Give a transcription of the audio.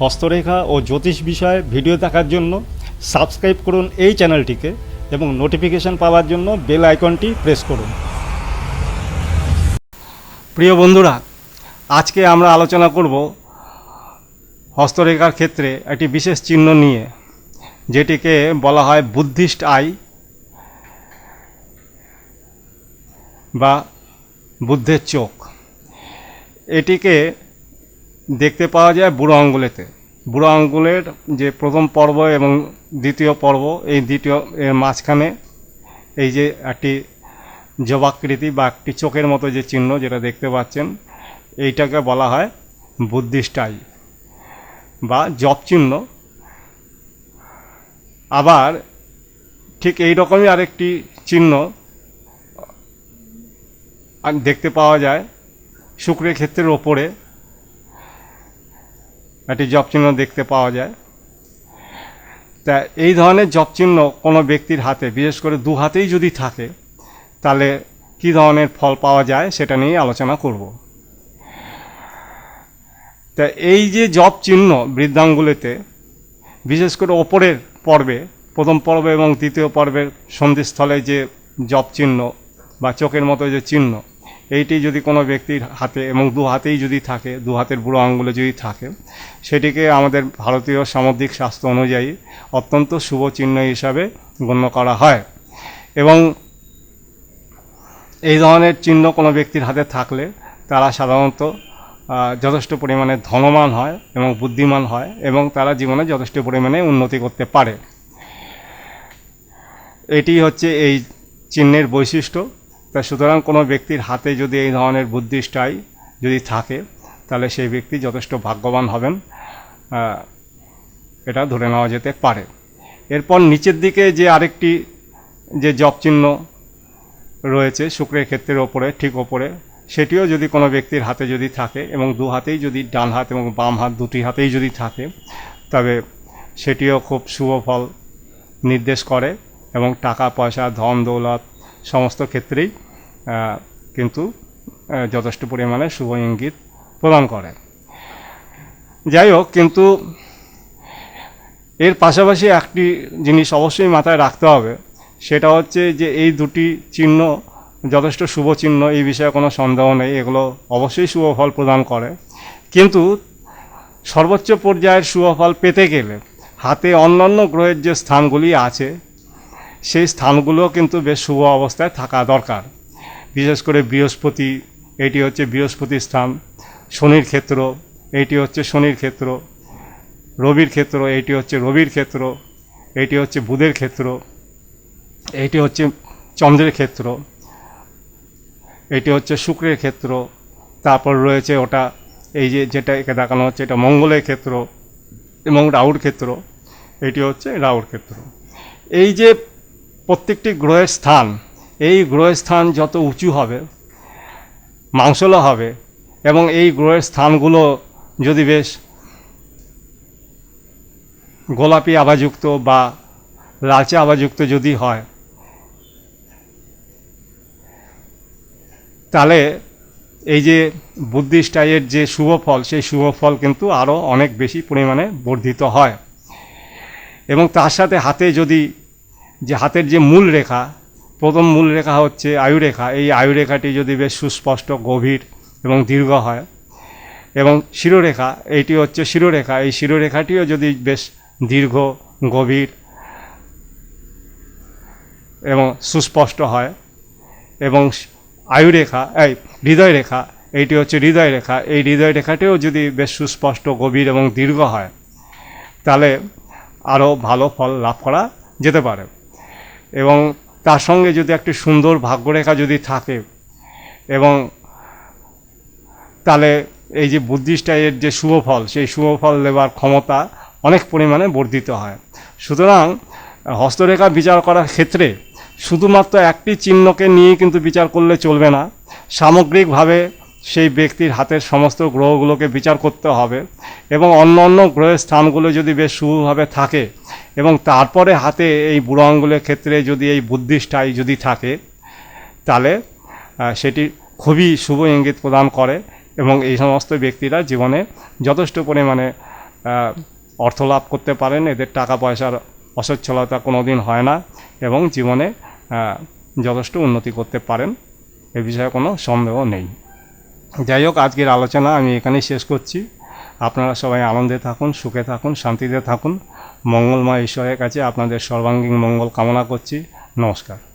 হস্তরেখা ও জ্যোতিষ বিষয়ে ভিডিও দেখার জন্য সাবস্ক্রাইব করুন এই চ্যানেলটিকে এবং নোটিফিকেশন পাওয়ার জন্য বেল আইকনটি প্রেস করুন। প্রিয় বন্ধুরা, আজকে আমরা আলোচনা করব হস্তরেখার ক্ষেত্রে একটি বিশেষ চিহ্ন নিয়ে, যেটিকে বলা হয় বুদ্ধিস্ট আই বা বুদ্ধের চোখ। এটিকে দেখতে পাওয়া যায় বুড়ো আঙ্গুলেতে। বুড়ো আঙ্গুলের যে প্রথম পর্ব এবং দ্বিতীয় পর্ব, এই দ্বিতীয়, এর মাঝখানে এই যে একটি জবাকৃতি বা একটি চোখের মতো যে চিহ্ন যেটা দেখতে পাচ্ছেন, এইটাকে বলা হয় বুদ্ধিস্টাই বা জপ চিহ্ন। আবার ঠিক এই রকমই আরেকটি চিহ্ন দেখতে পাওয়া যায় শুক্রের ক্ষেত্রের ওপরে। একটি জপ চিহ্ন দেখতে পাওয়া যায়। তা এই ধরনের জপ চিহ্ন কোনো ব্যক্তির হাতে, বিশেষ করে দু হাতেই যদি থাকে, তাহলে কী ধরনের ফল পাওয়া যায় সেটা নিয়ে আলোচনা করব। তা এই যে জপ চিহ্ন বৃদ্ধাঙ্গুলিতে, বিশেষ করে ওপরের পর্বে, প্রথম পর্ব এবং দ্বিতীয় পর্বের সন্ধিস্থলে যে জপ চিহ্ন বা চোখের মতো যে চিহ্ন এইটি যদি কোনো ব্যক্তির হাতে এবং দু হাতেই যদি থাকে, দু হাতের বুড়ো আঙ্গুলে যদি থাকে, সেটিকে আমাদের ভারতীয় সামুদ্রিক স্বাস্থ্য অনুযায়ী অত্যন্ত শুভ চিহ্ন হিসাবে গণ্য করা হয়। এবং এই ধরনের চিহ্ন কোনো ব্যক্তির হাতে থাকলে তারা সাধারণত যথেষ্ট পরিমাণে ধনবান হয় এবং বুদ্ধিমান হয় এবং তারা জীবনে যথেষ্ট পরিমাণে উন্নতি করতে পারে। এটি হচ্ছে এই চিহ্নের বৈশিষ্ট্য। তা সুতরাং কোনো ব্যক্তির হাতে যদি এই ধরনের বুদ্ধিষ্টাই যদি থাকে, তাহলে সেই ব্যক্তি যথেষ্ট ভাগ্যবান হবেন এটা ধরে নেওয়া যেতে পারে। এরপর নিচের দিকে যে আরেকটি যে জপ চিহ্ন রয়েছে শুক্রের ক্ষেত্রের ওপরে, ঠিক ওপরে, সেটিও যদি কোনো ব্যক্তির হাতে যদি থাকে এবং দু হাতেই যদি ডান হাত এবং বাম হাত দুটি হাতেই যদি থাকে, তবে সেটিও খুব শুভ ফল নির্দেশ করে এবং টাকা, পয়সা, ধন, দৌলত সমস্ত ক্ষেত্রেই কিন্তু যথেষ্ট পরিমাণে শুভ ইঙ্গিত প্রদান করে। যাই হোক, কিন্তু এর পাশাপাশি একটি জিনিস অবশ্যই মাথায় রাখতে হবে, সেটা হচ্ছে যে এই দুটি চিহ্ন, যথেষ্ট শুভ চিহ্ন, এই বিষয়ে কোনো সন্দেহ নেই, এগুলো অবশ্যই শুভ ফল প্রদান করে। কিন্তু সর্বোচ্চ পর্যায়ের শুভ ফল পেতে গেলে হাতে অন্যান্য গ্রহের যে স্থানগুলি আছে সেই স্থানগুলো কিন্তু বেশ শুভ অবস্থায় থাকা দরকার। বিশেষ করে বৃহস্পতি, এটি হচ্ছে বৃহস্পতির স্থান, শনির ক্ষেত্র এইটি হচ্ছে শনির ক্ষেত্র, রবির ক্ষেত্র এইটি হচ্ছে রবির ক্ষেত্র এইটি হচ্ছে বুধের ক্ষেত্র এইটি হচ্ছে চন্দ্রের ক্ষেত্র, এটি হচ্ছে শুক্রের ক্ষেত্র, তারপর রয়েছে ওটা এই যে যেটা একে দেখানো হচ্ছে, এটা মঙ্গলের ক্ষেত্র এবং রাহুর ক্ষেত্র, এটি হচ্ছে রাহুর ক্ষেত্র। এই যে প্রত্যেকটি গ্রহের স্থান, এই গ্রহের স্থান যত উঁচু হবে, মাংসলা হবে, এবং এই গ্রহের স্থানগুলো যদি বেশ গোলাপি আভাযুক্ত বা লালচে আভাযুক্ত যদি হয়, তাহলে এই যে বুদ্ধিস্টাইয়ের যে শুভ ফল, সেই শুভ ফল কিন্তু আরও অনেক বেশি পরিমাণে বর্ধিত হয়। এবং তার সাথে হাতে যদি যে হাতের যে মূল রেখা, প্রথম মূল রেখা হচ্ছে আয়ুরেখা। এই আয়ুরেখাটি যদি বেশ সুস্পষ্ট, গভীর এবং দীর্ঘ হয় এবং শিরোরেখা এইটি হচ্ছে শিরোরেখা। এই শিরোরেখাটিও যদি বেশ দীর্ঘ, গভীর এবং সুস্পষ্ট হয় এবং আয়ুরেখা, এই হৃদয় রেখা এইটি হচ্ছে হৃদয় রেখা এই হৃদয় রেখাটিও যদি বেশ সুস্পষ্ট, গভীর এবং দীর্ঘ হয়, তাহলে আরও ভালো ফল লাভ করা যেতে পারে। এবং তার সঙ্গে যদি একটি সুন্দর ভাগ্যরেখা যদি থাকে এবং তাহলে এই যে বুদ্ধিস্টাইয়ের যে শুভ ফল সেই শুভ ফল দেওয়ার ক্ষমতা অনেক পরিমাণে বর্ধিত হয়। সুতরাং হস্তরেখা বিচার করার ক্ষেত্রে শুধুমাত্র একটি চিহ্নকে নিয়ে কিন্তু বিচার করলে চলবে না। সামগ্রিকভাবে সেই ব্যক্তির হাতের সমস্ত গ্রহগুলোকে বিচার করতে হবে এবং অন্য অন্য গ্রহের স্থানগুলো যদি বেশ শুভভাবে থাকে এবং তারপরে হাতে এই বুড়ো আঙ্গুলের ক্ষেত্রে যদি এই বুদ্ধিষ্টাই যদি থাকে, তাহলে সেটি খুবই শুভ ইঙ্গিত প্রদান করে এবং এই সমস্ত ব্যক্তিরা জীবনে যথেষ্ট পরিমাণে অর্থ লাভ করতে পারেন। এদের টাকা পয়সার অসচ্ছলতা কোনো দিন হয় না এবং জীবনে যথেষ্ট উন্নতি করতে পারেন। এ বিষয়ে কোনো সন্দেহ নেই। যাই হোক, আজকের আলোচনা আমি এখানেই শেষ করছি। আপনারা সবাই আনন্দে থাকুন, সুখে থাকুন, শান্তিতে থাকুন। মঙ্গলময় ঈশ্বরের কাছে আপনাদের সর্বাঙ্গীন মঙ্গল কামনা করছি। নমস্কার।